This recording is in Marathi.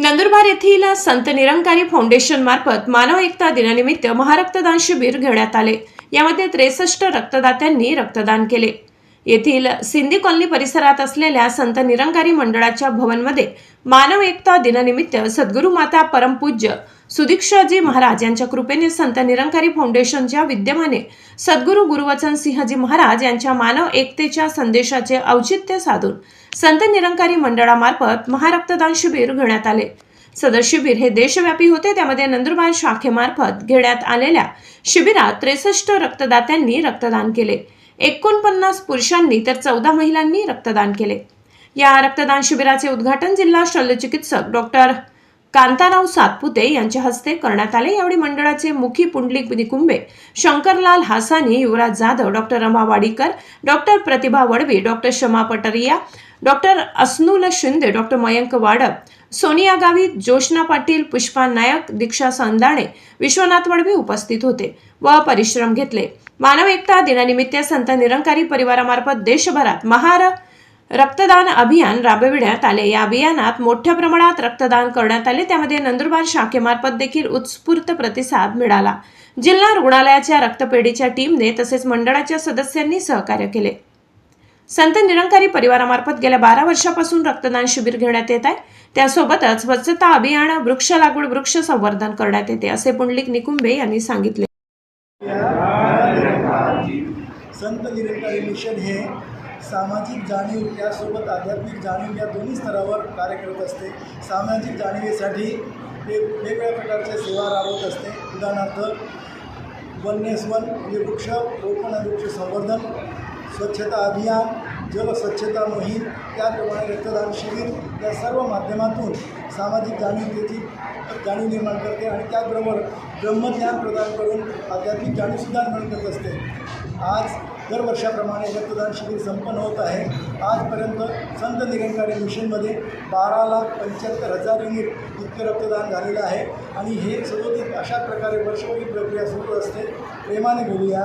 नंदुरबार येथील संत निरंकारी फाउंडेशन मार्फत मानव एकता दिनानिमित्त महारक्तदान शिबिर घेण्यात आले. यामध्ये त्रेसष्ट रक्तदात्यांनी रक्तदान केले. येथील सिंधी कॉलनी परिसरात असलेल्या संत निरंकारी मंडळाच्या भवनमध्ये मानव एकता दिनानिमित्त सद्गुरू माता परमपूज्य सुदीक्षाजी महाराज यांच्या कृपेने संत निरंकारी फाउंडेशनच्या विद्यमाने सद्गुरू गुरुवचन सिंहजी महाराज यांच्या मानव एकतेच्या संदेशाचे औचित्य साधून संत निरंकारी मंडळामार्फत महारक्तदान शिबिर घेण्यात आले. सदर शिबिर हे देशव्यापी होते. त्यामध्ये नंदुरबार शाखेमार्फत घेण्यात आलेल्या शिबिरात त्रेसष्ट रक्तदात्यांनी रक्तदान केले. एकोणपन्नास पुरुषांनी तर चौदा महिलांनी रक्तदान केले. या रक्तदान शिबिराचे उद्घाटन जिल्हा शल्यचिकित्सक डॉक्टर कांताराव सातपुते यांच्या हस्ते करण्यात आले. यावेळी मंडळाचे मुखी Pundlik Nikumbe Shankarlal Hasani Yuvraj Jadhav doctor Rama Wadikar doctor Pratibha Vadvi doctor Shama Pataria doctor Asnul Shinde doctor Mayank Wadap Sonia Gavit Joshna Patil Pushpa नायक दीक्षा संदाणे विश्वनाथ वडवी उपस्थित होते व परिश्रम घेतले. मानव एकता दिनानिमित्त संत निरंकारी परिवारामार्फत देशभरात महार रक्तदान अभियान राबविण्यात आले. या अभियानात मोठ्या प्रमाणात रक्तदान करण्यात आले. त्यामध्ये नंदुरबार शाखेमार्फत देखील उत्स्फूर्त प्रतिसाद मिळाला. जिल्हा रुग्णालयाच्या रक्तपेढीच्या टीमने तसेच मंडळाच्या सदस्यांनी सहकार्य केले. संत निरंकारी परिवारामार्फत गेल्या बारा वर्षापासून रक्तदान शिबिर घेण्यात येत आहे. त्यासोबतच स्वच्छता अभियान वृक्ष लागवड वृक्ष संवर्धन करण्यात येते असे पुंडलिक निकुंबे यांनी सांगितले. संत निरंकारी मिशन हे सामाजिक जाणीव त्यासोबत आध्यात्मिक जाणीव या दोन्ही स्तरावर कार्य करत असते. सामाजिक जाणीवेसाठी ते वेगवेगळ्या प्रकारच्या सेवा राबवत असते. उदाहरणार्थ वननेस वन वृक्ष रोपण वृक्ष संवर्धन स्वच्छता अभियान जल स्वच्छता मोहीम त्याप्रमाणे रक्तदान शिबिर या सर्व माध्यमातून सामाजिक जाणीवतेची जाणीव निर्माण करते आणि त्याचबरोबर ब्रह्मज्ञान प्रदान करून आध्यात्मिक जाणीवसुद्धा निर्माण करत असते. आज दरवर्षाप्रमाणे रक्तदान शिबिर संपन्न होत आहे. आजपर्यंत संत निरंकारी मिशनमध्ये बारा लाख पंच्याहत्तर हजार युनिट इतकं रक्तदान झालेलं आहे आणि हे सदोदित अशा प्रकारे वर्षभरी प्रक्रिया सुरू असते. प्रेमाने बोलूया.